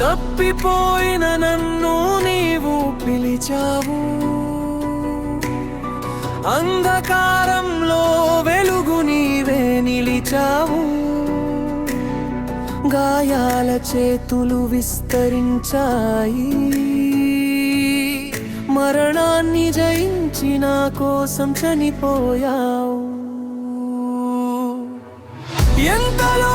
తప్పిపోయిన నన్ను నీవు పిలిచావు. అంధకారంలో వెలుగు నీవే నిలిచావు. గాయాల చేతులు విస్తరించాయి. మరణాన్ని జయించి నా కోసం చనిపోయావు. ఎంతలో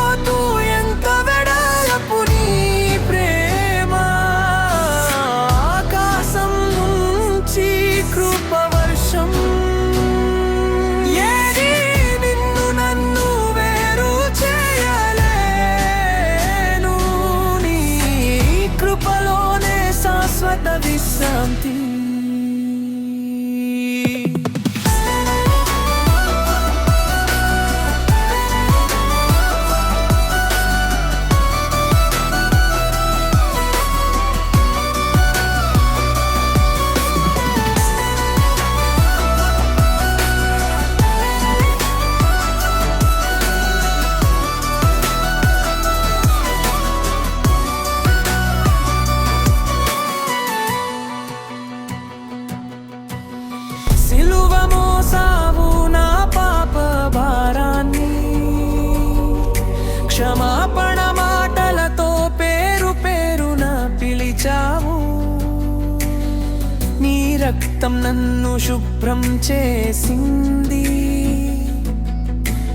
strada di santi రక్తం నన్ను శుభ్రం చేసింది.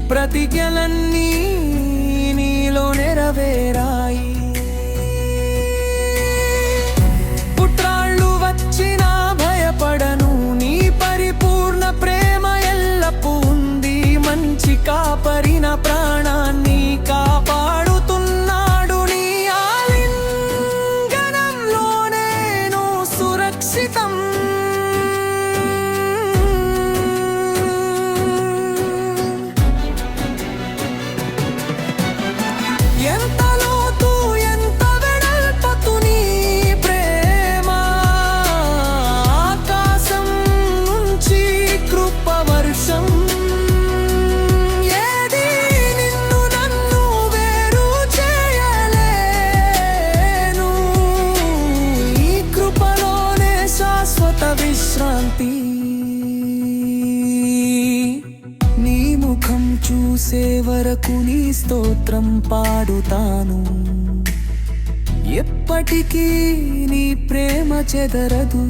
ప్రతిజ్ఞలన్నీ చూసే వరకు నీ స్తోత్రం పాడుతాను. ఎప్పటికీ నీ ప్రేమ చెదరదు.